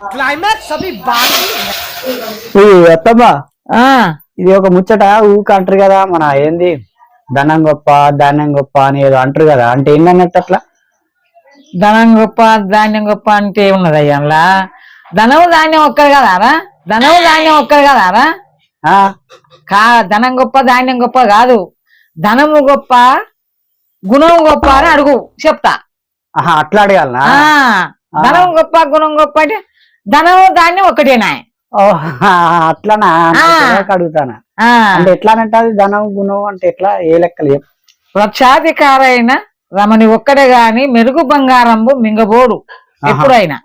Climax అవి ఆ. ఇది ఒక ముచ్చట ఊ అంటారు కదా మన ఏంది? ధనం గొప్ప ధాన్యం గొప్ప అని ఏదో అంటారు కదా అంటే ఏంటన్నట్టు అట్లా? ధనం గొప్ప ధాన్యం గొప్ప అంటే ఏమున్నది అయ్యలా ధనం ధాన్యం ఒక్కరు కదారా ధనం ధాన్యం ఒక్కరు కదారా కా ధనం గొప్ప ధాన్యం గొప్ప కాదు. ధనము గొప్ప గుణం గొప్ప అని అడుగు చెప్తా. అట్లా అడగాల ధనం గొప్ప గుణం గొప్ప అంటే ధనము ధాన్యం ఒకటేనా అట్లానా? అడుగుతానా? అంటే ఎట్లా అంటే అది ధనం గుణం అంటే ఎట్లా? ఏ లెక్కలు లక్షాధికారైన రమణి ఒక్కడే గాని మెరుగు బంగారంబు మింగబోడు. ఎప్పుడైనా.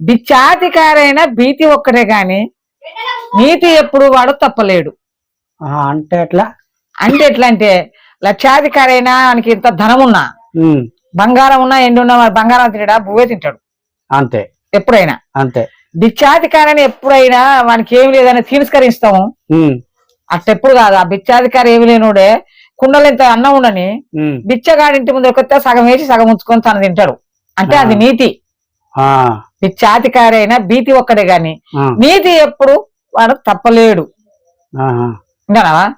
బిచ్చాధికారైన భీతి ఒక్కడే గాని నీతి ఎప్పుడు వాడు తప్పలేడు. అంటే ఎట్లా? అంటే ఎట్లా అంటే లక్షాధికారైనా వానికి ఇంత ధనం ఉన్నా బంగారం ఉన్నా ఎండు ఉన్నా వాడు బంగారం తినడా బువ్వే తింటాడు. అంతే. ఎప్పుడైనా. అంతే. బిచ్చాధికారిని ఎప్పుడైనా వానికి ఏమి లేదని తిరస్కరిస్తాము. అట్టెప్పుడు కాదు. ఆ బిచ్చాధికారి ఏమి లేనుడే కుండలు ఇంత అన్నం ఉండని బిచ్చగాడింటి ముందు కొత్త సగం వేసి సగం ఉంచుకొని తను తింటాడు. అంటే అది. నీతి. ఆ, బిచ్చాధికారి అయినా భీతి ఒక్కడే గాని నీతి ఎప్పుడు వాడు తప్పలేడు.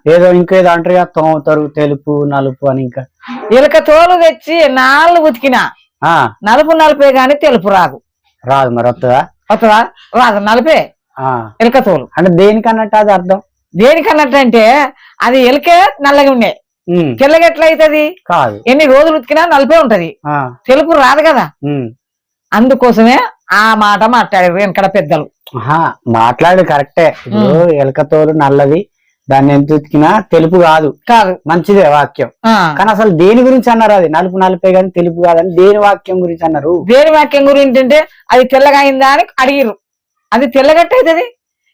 ఏదో ఇంకేదో అంటారు తోముతారు తెలుపు నలుపు అని ఇంకా. ఎలుక తోలు తెచ్చి నాలుగు ఉతికినా ఆ. నలుపు నలుపే గాని తెలుపు రాదు. రాదు మరి వస్తుందా వస్తుందా రాదు నలుపే ఆ, ఎలుక తోలు అంటే దేనికన్నట్టు అది అర్థం? దేనికన్నట్టంటే అది ఎలుకే నల్లగా ఉండే ఉమ్, తెల్లగా ఎట్లా అవుతుంది కాదు. ఎన్ని రోజులు ఉతికినా నలుపే ఉంటది. తెలుపు రాదు కదా. అందుకోసమే ఆ మాట మాట్లాడారు వెనకడ పెద్దలు. మాట్లాడు కరెక్టే. ఇప్పుడు ఎలక తోలు నల్లది దాన్ని ఎంత ఉతికినా తెలుపు కాదు. కాదు. మంచిదే వాక్యం. కానీ అసలు దేని గురించి అన్నారు అది? నలుపు నలుపే కానీ తెలుపు కాదని దేని వాక్యం గురించి అన్నారు? దేని వాక్యం గురించి అంటే అది తెల్లగా అయిందా అని అడిగిరు అది తెల్లగట్ట అవుతుంది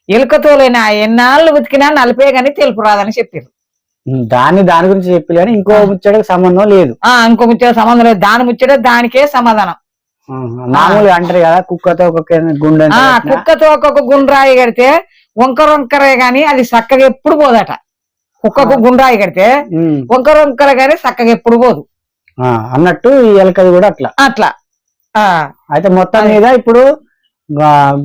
ఎలుకతోలైనా ఎన్నాళ్ళు ఉతికినా నలిపే గాని తెలుపు రాదని చెప్పారు దాన్ని దాని గురించి చెప్పి కానీ ఇంకో ముచ్చటకు సంబంధం లేదు. ఆ ఇంకో ముచ్చట సంబంధం లేదు. దాని ముచ్చట దానికే సమాధానం. ఆహా, మామూలుగా అంటారు కదా కుక్కతో ఒక్కొక్క గుండె కుక్కతో ఒక్కొక్క గుండ్రాయి కడితే వంకర వంకరే గాని అది చక్కగా ఎప్పుడు పోదట. కుక్కకు గుండ్రాయి కడితే వంకర వంకర గాని చక్కగా ఎప్పుడు పోదు. ఆ, అన్నట్టు ఈ ఎలకది కూడా అట్లా. అట్లా. ఆ. అయితే మొత్తం మీద ఇప్పుడు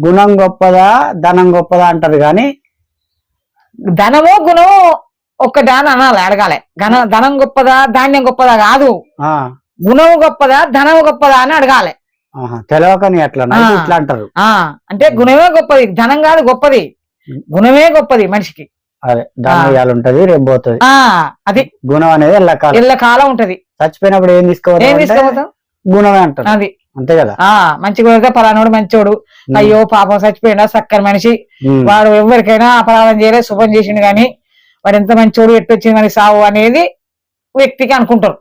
గుణం గొప్పదా ధనం గొప్పదా అంటారు కానీ ధనము గుణము ఒక్కటా అని అనాలి అడగాలి. ఘన ధనం గొప్పదా ధాన్యం గొప్పదా కాదు. ఆ, గుణము గొప్పదా ధనము గొప్పదా అని అడగాలి. తెలవకని అట్లా. ఇట్లా అంటారు. అంటే గుణమే గొప్పది ధనం కాదు గొప్పది. గుణమే గొప్పది మనిషికి. అదే ఉంటది రేపు పోతుంది. అది గుణం అనేది ఎల్లకాలం ఎల్ల కాలం ఉంటది. చచ్చిపోయినప్పుడు ఏం ఏం తీసుకోవాలి తీసుకోపోతాం గుణమే అంటారు. అది. అంతే కదా? ఆ మంచి కూడా పలానోడు మంచోడు. అయ్యో పాపం చచ్చిపోయినా చక్కని మనిషి. వాడు ఎవరికైనా అపరాధం చేయలేదు శుభం చేసిండు గాని వాడు ఎంత మంచోడు ఎట్టొచ్చింది మరి సావు అనేది వ్యక్తికి అనుకుంటారు.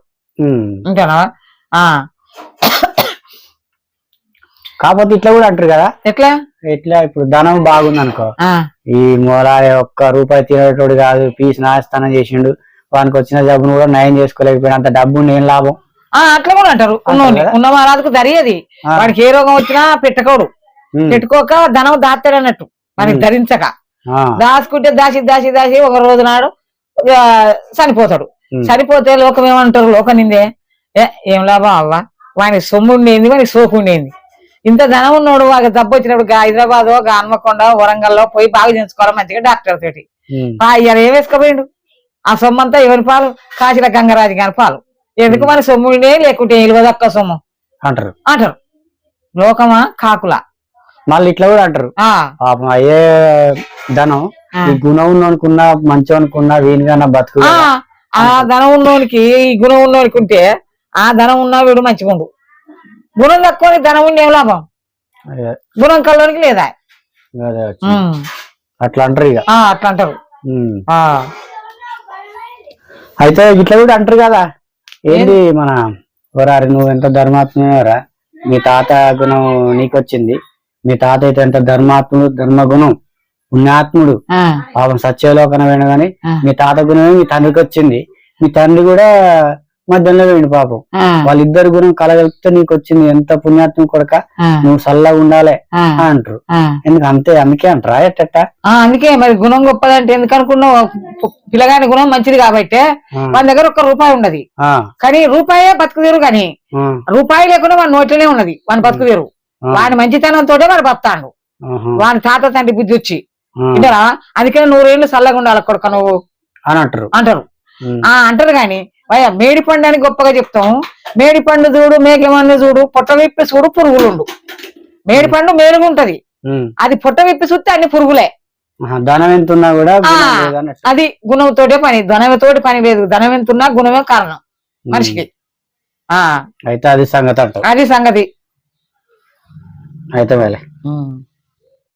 అంతేనా? కాకపోతే ఇట్లా కూడా అంటారు కదా? ఎట్లా? ఎట్లా ఇప్పుడు ధనం బాగుంది అనుకో ఈ మూలాలి ఒక్క రూపాయి తినేటోడు కాదు పీస్ నాస్తానం చేసిండు. వానికి వచ్చిన జబ్బును కూడా నయం చేసుకోలేకపోయినా అంత డబ్బు నేను లాభం? ఆ అట్లా కూడా అంటారు? ఉన్న మహారాజుకు దరియది. వాడికి ఏ రోగం వచ్చినా పెట్టుకోడు. పెట్టుకోక ధనం దాస్తాడు అన్నట్టు వానికి ఉమ్. ధరించక. దాచుకుంటే దాచి దాచి దాచి ఒక రోజు నాడు చనిపోతాడు. చనిపోతే లోకం ఏమంటారు? లోకం నిందే. ఏ ఏం లాభం అవ్వ? వాని సొమ్ము ఉండేది వాని సోకు ఉండేది. ఇంత ధనం ఉన్నోడు వాకి దెబ్బ వచ్చినప్పుడు హైదరాబాద్గా హన్మకొండ వరంగల్లో పోయి బాగా చేయించుకోవాలి మంచిగా డాక్టర్ తోటి. ఇవాళ ఏం వేసుకోపోయిండు? ఆ సొమ్ము అంతా ఎవరి పాలు? కాశీల గంగరాజు గారి పాలు. ఎందుకు మన సొమ్ము ఉండే లేకుంటే ఇలువదక్క సొమ్ము? అంటారు. అంటారు. లోకమా? కాకుల. మళ్ళీ ఇట్లా కూడా అంటారు. ఆ. పాపం అయ్యే ధనం గుణం ఉన్ననుకున్నా మంచి అనుకున్నా వీనికన్నా బతుకు ఆ. ఆ ధనం ఉన్నోనికి ఈ గుణం ఉన్నోనికి ఉంటే ఆ ధనం ఉన్నా వీడు మంచిగుండు. గుణం తక్కువ ధనం ఉండే ఏం లాభం? గుణం కల్లోనికి లేదా. అట్లా అంటారు ఇక. అట్లా అంటారు. అయితే ఇట్లా కూడా అంటారు కదా. ఏంటి మన ఓరారి నువ్వు ఎంత ధర్మాత్మరా మీ తాత గుణం నీకొచ్చింది. మీ తాత అయితే ఎంత ధర్మాత్ముడు ధర్మగుణం పుణ్యాత్ముడు పాపం సత్యలోకన వేణ గాని ఆ. మీ తాత గుణమే మీ తండ్రికి వచ్చింది మీ తండ్రి కూడా మధ్యలో వేయండి పాపం. వాళ్ళిద్దరు గుణం కలగలిపితే నీకు వచ్చింది ఎంత పుణ్యాత్మ కొడక? నువ్వు చల్లగా ఉండాలి అంటారు. ఎందుకు అంతే? అందుకే అంటారా? ఎట్టట? ఆ, అందుకే మరి గుణం గొప్పదంటే ఎందుకు అనుకున్నావు? పిల్లగాని గుణం మంచిది కాబట్టి మన దగ్గర ఒక్క రూపాయి ఉండదు. కానీ రూపాయే బతుకుదేరు కానీ రూపాయి లేకుండా మన నోట్లోనే ఉన్నది. మన బతుకుదేరు. వాని మంచితనంతో వాడు బతాడు. వాని తాత తండ్రి బుద్ధి వచ్చి అందుకని నూరేళ్ళు చల్లగా ఉండాలి కొడుక నువ్వు. అని అంటారు. అంటారు. అంటారు గాని వయ్య మేడి పండు అని గొప్పగా చెప్తాం. మేడి పండు చూడు మేకమన్ను చూడు పొట్ట విప్పి చూడు పురుగులుండు మేడి పండు మేలుగా ఉంటది. ఉమ్, అది పొట్ట విప్పి చూస్తే అన్ని పురుగులే. ధనం ఎంత ఉన్నా కూడా. అది గుణంతోటే పని ధనముతోటి పని లేదు. ధనం ఎంత ఉన్నా గుణమే కారణం మనిషికి. ఆ. అయితే అది సంగతి అది సంగతి. అయితే వేలే.